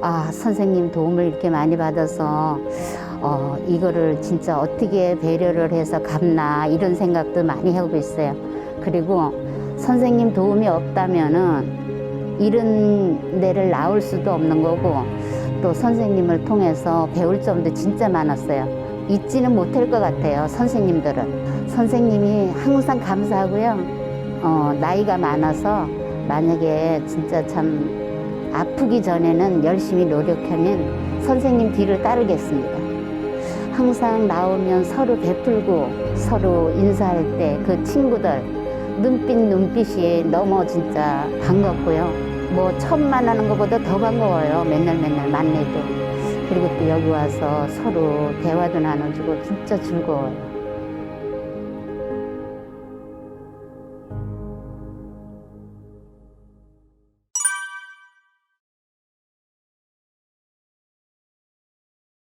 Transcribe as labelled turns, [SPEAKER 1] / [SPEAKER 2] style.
[SPEAKER 1] 아, 선생님 도움을 이렇게 많이 받아서 어, 이거를 진짜 어떻게 배려를 해서 갚나 이런 생각도 많이 하고 있어요. 그리고 선생님 도움이 없다면은 이런 데를 나올 수도 없는 거고 또 선생님을 통해서 배울 점도 진짜 많았어요. 잊지는 못할 것 같아요, 선생님들은. 선생님이 항상 감사하고요. 어, 나이가 많아서 만약에 진짜 참 아프기 전에는 열심히 노력하면 선생님 뒤를 따르겠습니다. 항상 나오면 서로 베풀고 서로 인사할 때 그 친구들 눈빛 눈빛이 너무 진짜 반갑고요. 뭐 처음 만나는 것보다 더 반가워요. 맨날 맨날 만나도. 그리고 또 여기 와서 서로 대화도 나눠주고 진짜 즐거워요.